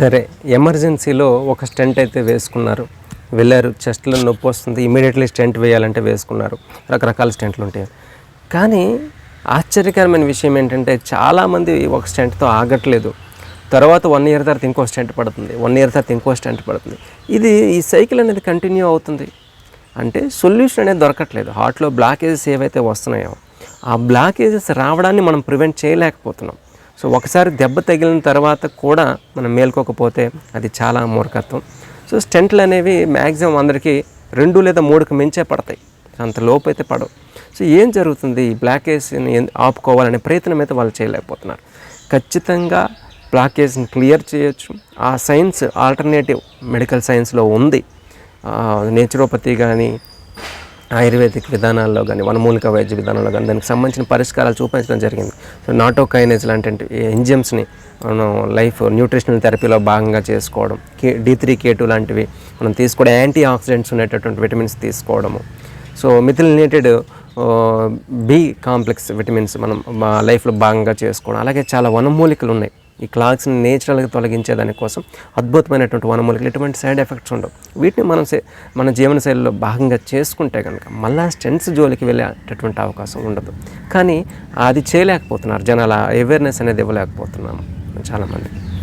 సరే ఎమర్జెన్సీలో ఒక స్టెంట్ అయితే వేసుకున్నారు. వెళ్ళారు చెస్ట్లో నొప్పి వస్తుంది ఇమీడియట్లీ స్టెంట్ వేయాలంటే వేసుకున్నారు. రకరకాల స్టెంట్లు ఉంటాయి. కానీ ఆశ్చర్యకరమైన విషయం ఏంటంటే చాలామంది ఒక స్టెంట్తో ఆగట్లేదు. తర్వాత వన్ ఇయర్ తర్వాత ఇంకో స్టెంట్ పడుతుంది వన్ ఇయర్ తర్వాత ఇంకో స్టెంట్ పడుతుంది. ఇది ఈ సైకిల్ అనేది కంటిన్యూ అవుతుంది. అంటే సొల్యూషన్ అనేది దొరకట్లేదు. హార్ట్లో బ్లాకేజెస్ ఏవైతే వస్తున్నాయో ఆ బ్లాకేజెస్ రావడాన్ని మనం ప్రివెంట్ చేయలేకపోతున్నాం. సో ఒకసారి దెబ్బ తగిలిన తర్వాత కూడా మనం మేల్కోకపోతే అది చాలా మూర్ఖత్వం. సో స్టెంట్లు అనేవి మ్యాక్సిమం అందరికీ రెండు లేదా మూడుకు మించే పడతాయి. అంత లోపు అయితే పడవు. సో ఏం జరుగుతుంది? ఈ బ్లాకేజ్ని ఆపుకోవాలనే ప్రయత్నం అయితే వాళ్ళు చేయలేకపోతున్నారు. ఖచ్చితంగా బ్లాకేజ్ని క్లియర్ చేయొచ్చు. ఆ సైన్స్ ఆల్టర్నేటివ్ మెడికల్ సైన్స్లో ఉంది. నేచురోపతి కానీ ఆయుర్వేదిక్ విధానాల్లో కానీ వనమూలిక వైద్య విధానాల్లో కానీ దానికి సంబంధించిన పరిష్కారాలు చూపించడం జరిగింది. సో నాటోకైనేజ్ లాంటి ఎంజిమ్స్ని మనం లైఫ్ న్యూట్రిషనల్ థెరపీలో భాగంగా చేసుకోవడం K D three K two లాంటివి మనం తీసుకోవడం యాంటీ ఆక్సిడెంట్స్ ఉండేటటువంటి విటమిన్స్ తీసుకోవడము. So methylated B complex vitamins మనం మా లైఫ్లో భాగంగా చేసుకోవడం. అలాగే చాలా వనమూలికలు ఉన్నాయి. ఈ క్లాగ్స్ని నేచురల్గా తొలగించే దానికోసం అద్భుతమైనటువంటి వనమూలికలు ఎటువంటి సైడ్ ఎఫెక్ట్స్ ఉండవు. వీటిని మనం సే- మన జీవనశైలిలో భాగంగా చేసుకుంటే కనుక మళ్ళా స్టెంట్స్ జోలికి వెళ్ళేటటువంటి అవకాశం ఉండదు. కానీ అది చేయలేకపోతున్నారు జనాల అవేర్నెస్ అనేది ఇవ్వలేకపోతున్నాము. చాలామందికి